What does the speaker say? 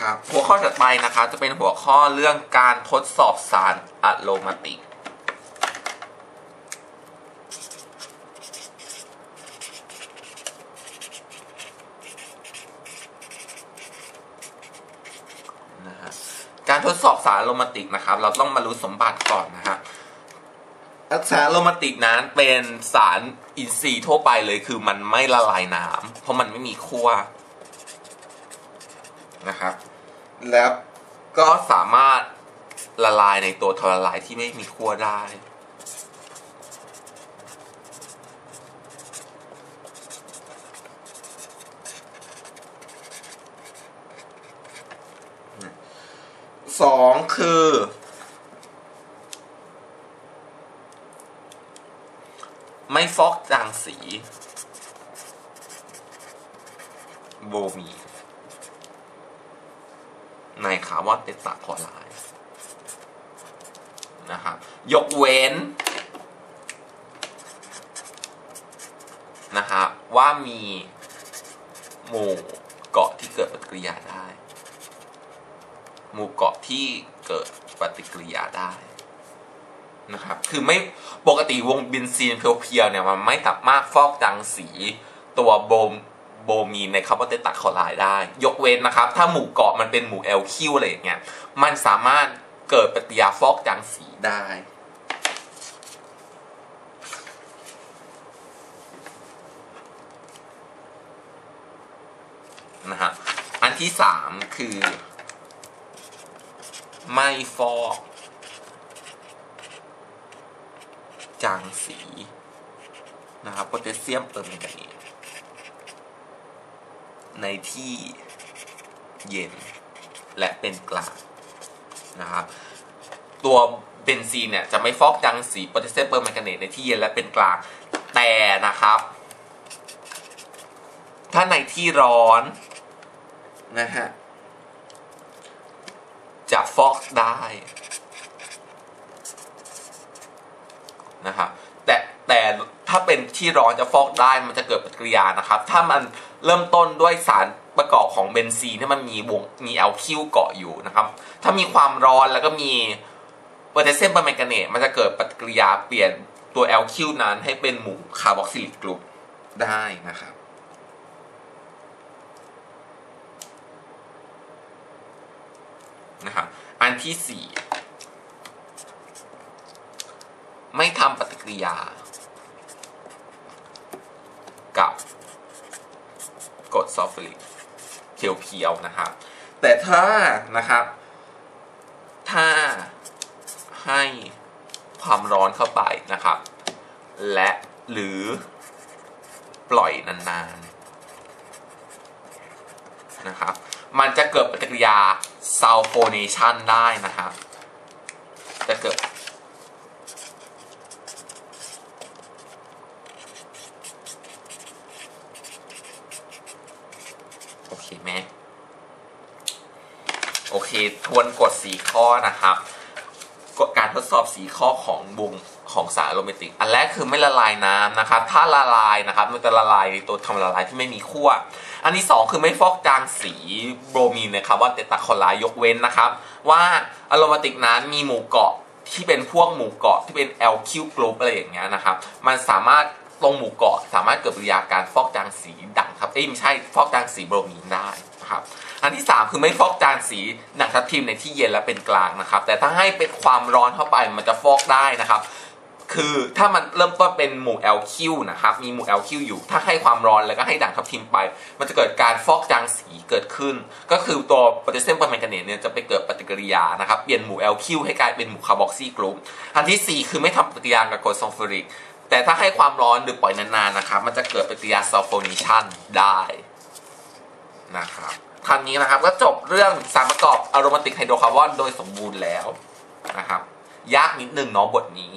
ครับ หัวข้อถัดไปนะครับจะเป็นหัวข้อเรื่องการทดสอบสารอะโรมาติก นะฮะ การทดสอบสารอะโรมาติกนะครับ เราต้องมารู้สมบัติก่อนนะฮะสารอะโรมาติกนั้นเป็นสารอินทรีย์ทั่วไปเลยคือมันไม่ละลายน้ำเพราะมันไม่มีขั้วนะครับ แล้วก็สามารถละลายในตัวทอละลายที่ไม่มีขั้วได้ สองคือ ไม่ฟอกจางสี โบมี ในคาร์บอนเตตราคลอไรด์นะครับยกเว้นนะครับว่ามีหมู่เกาะที่เกิดปฏิกิริยาได้ หมู่เกาะที่เกิดปฏิกิริยาได้นะครับ คือไม่ปกติวงเบนซีนเพียวๆเนี่ยมันไม่สามารถฟอกจังสีตัวโบม โบมีนในคาร์บอนเตตราคอไรด์ได้ ยกเว้นนะครับ ถ้าหมู่เกาะมันเป็นหมู่ LQ อะไรอย่างเงี้ยมันสามารถเกิดปฏิกิริยาฟอกจังสีได้นะฮะอันที่สามคือ ไม่ฟอกจางสีนะครับโพแทสเซียมเปอร์แมงนีส ในที่เย็นและเป็นกลางนะครับตัวเบนซีนเนี่ยจะไม่ฟอกจางสีโพแทสเซียมเปอร์แมงกานีสในที่เย็นและเป็นกลางแต่นะครับ ถ้าในที่ร้อนนะฮะจะฟอกได้นะครับแต่แต่ถ้าเป็น ที่ร้อนจะฟอกได้มันจะเกิดปฏิกิริยานะครับ ถ้ามันเริ่มต้นด้วยสารประกอบของเบนซีนที่มันมีวงมีแอลคิวเกาะอยู่นะครับ ถ้ามีความร้อนแล้วก็มีโพแทสเซียมเปอร์แมงกาเนตมันจะเกิดปฏิกิริยาเปลี่ยนตัวแอลคิวนั้นให้เป็นหมู่คาร์บอกซิลิกกรุ๊ปได้นะครับนะครับอันที่สี่ไม่ทำปฏิกิริยา กับกรดซัลฟูริกเพียวๆนะครับ แต่ถ้านะครับ ถ้าให้ความร้อนเข้าไปนะครับ และหรือปล่อยนานๆนะครับ มันจะเกิดปฏิกิริยาซัลโฟเนชันได้นะครับ จะเกิด โอเคไหมโอเค ทวนกฎสีข้อนะครับการทดสอบสีข้อของวงของสารอโรมาติก อันแรกคือไม่ละลายน้ำนะครับ ถ้าละลายนะครับ มันจะละลายในตัวทำละลายที่ไม่มีขั้ว อันที่สองคือไม่ฟอกจางสีโบรมีนในคร์บอนเตตาคอไรด์ยกเว้นนะครับ ว่าอะโรมาติกนั้นมีหมู่เกาะที่เป็นพวกหมู่เกาะที่เป็น LQ group อะไรอย่างเงี้ยนะครับ มันสามารถตรงหมู่เกาะ สามารถเกิดปฏิกิริยาการฟอกจางสีด ครับเอ้ยไม่ใช่ฟอกจางสีโบรมีนได้นะครับอันที่ 3 คือไม่ฟอกจานสีหนังทับทิมในที่เย็นและเป็นกลางนะครับ แต่ถ้าให้เป็นความร้อนเข้าไปมันจะฟอกได้นะครับคือถ้ามันเริ่มต้นเป็นหมู่ LQ นะครับ มีหมู่ LQ อยู่ ถ้าให้ความร้อนแล้วก็ให้ด่างทับทิมไป มันจะเกิดการฟอกจางสีเกิดขึ้น ก็คือตัวโพแทสเซียมเปอร์แมงกาเนตเนี่ยจะไปเกิดปฏิกิริยานะครับ เปลี่ยนหมู่ LQ ให้กลายเป็นหมู่คาร์บอกซีกรุ๊ปอันที่ 4 คือไม่ทำปฏิกิริยากับกรดซัลฟูริก แต่ถ้าให้ความร้อนหรือปล่อยนานๆนะครับมันจะเกิดปฏิกิริยาซัลโฟนิชันได้นะครับท่านี้นะครับก็จบเรื่องสารประกอบอะโรมาติกไฮโดรคาร์บอนโดยสมบูรณ์แล้วนะครับ ยากนิดหนึ่งเนาะบทนี้